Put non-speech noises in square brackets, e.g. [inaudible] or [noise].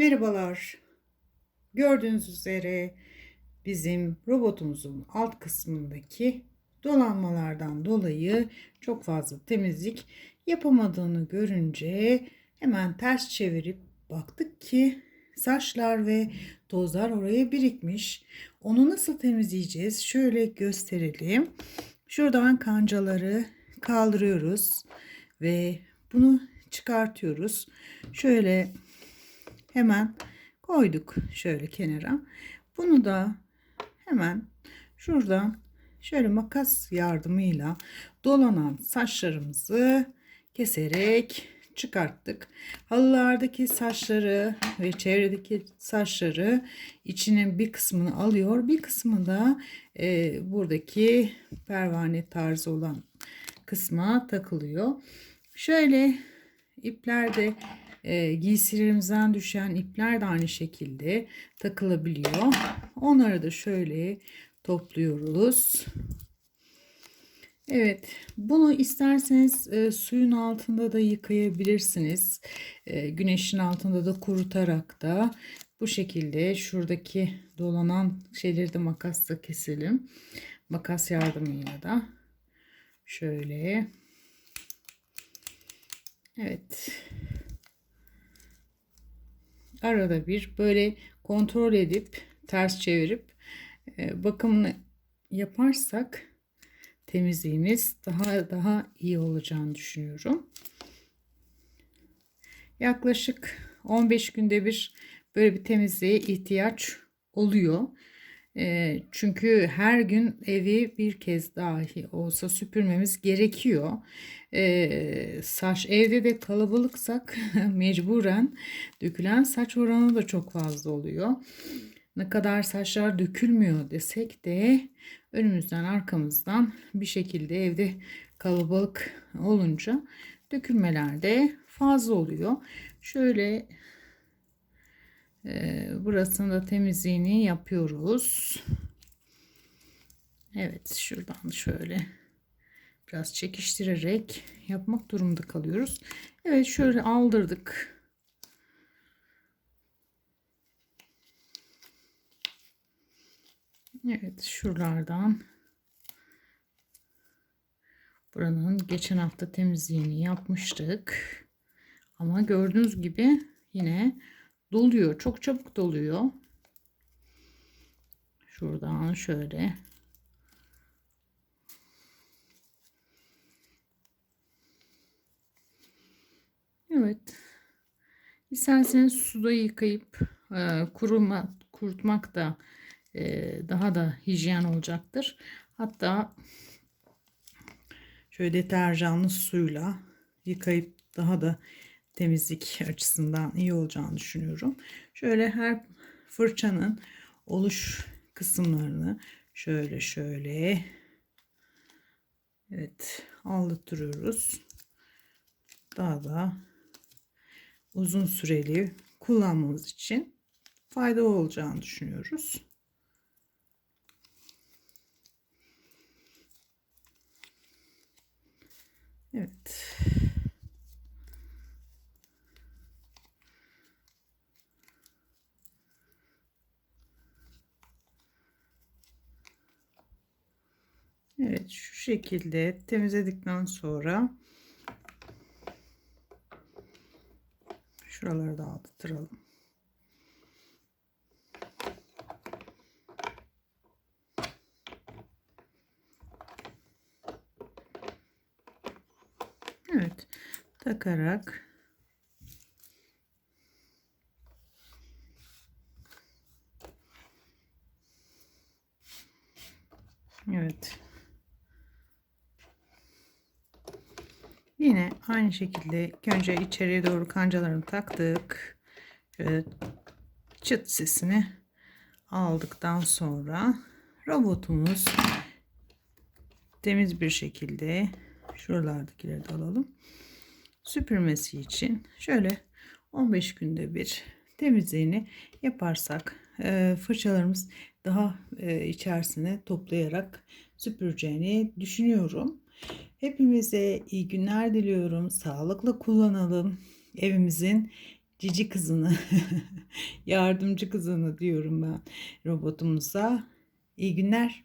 Merhabalar. Gördüğünüz üzere bizim robotumuzun alt kısmındaki dolanmalardan dolayı çok fazla temizlik yapamadığını görünce hemen ters çevirip baktık ki saçlar ve tozlar oraya birikmiş. Onu nasıl temizleyeceğiz? Şöyle gösterelim. Şuradan kancaları kaldırıyoruz ve bunu çıkartıyoruz. Şöyle hemen koyduk şöyle kenara. Bunu da hemen şuradan şöyle makas yardımıyla dolanan saçlarımızı keserek çıkarttık. Halılardaki saçları ve çevredeki saçları içinin bir kısmını alıyor. Bir kısmı da e, buradaki pervane tarzı olan kısma takılıyor. Şöyle iplerde e, giysilerimizden düşen ipler de aynı şekilde takılabiliyor. Onları da şöyle topluyoruz. Evet, bunu isterseniz e, suyun altında da yıkayabilirsiniz. E, güneşin altında da kurutarak da bu şekilde şuradaki dolanan şeyleri de makasla keselim. Makas yardımıyla da şöyle. Evet. Arada bir böyle kontrol edip ters çevirip e, bakımını yaparsak temizliğimiz daha daha iyi olacağını düşünüyorum. Yaklaşık 15 günde bir böyle bir temizliğe ihtiyaç oluyor. Çünkü her gün evi bir kez dahi olsa süpürmemiz gerekiyor. Saç evde de kalabalıksak [laughs] mecburen dökülen saç oranı da çok fazla oluyor. Ne kadar saçlar dökülmüyor desek de önümüzden arkamızdan bir şekilde evde kalabalık olunca dökülmeler de fazla oluyor. Şöyle e, burasını da temizliğini yapıyoruz. Evet şuradan şöyle biraz çekiştirerek yapmak durumunda kalıyoruz. Evet şöyle aldırdık. Evet şuralardan buranın geçen hafta temizliğini yapmıştık. Ama gördüğünüz gibi yine doluyor. Çok çabuk doluyor. Şuradan şöyle Evet. İsterseniz suda yıkayıp e, kuruma, kurutmak da e, daha da hijyen olacaktır. Hatta şöyle deterjanlı suyla yıkayıp daha da temizlik açısından iyi olacağını düşünüyorum. Şöyle her fırçanın oluş kısımlarını şöyle şöyle evet aldırtıyoruz. Daha da uzun süreli kullanmamız için faydalı olacağını düşünüyoruz. Evet. Evet şu şekilde temizledikten sonra şuraları da aldıralım. Evet takarak Evet Yine aynı şekilde önce içeriye doğru kancalarını taktık. Şöyle çıt sesini aldıktan sonra robotumuz temiz bir şekilde şuralardakileri de alalım. Süpürmesi için şöyle 15 günde bir temizliğini yaparsak e, fırçalarımız daha e, içerisine toplayarak süpüreceğini düşünüyorum. Hepimize iyi günler diliyorum. Sağlıklı kullanalım. Evimizin cici kızını, [laughs] yardımcı kızını diyorum ben robotumuza. İyi günler.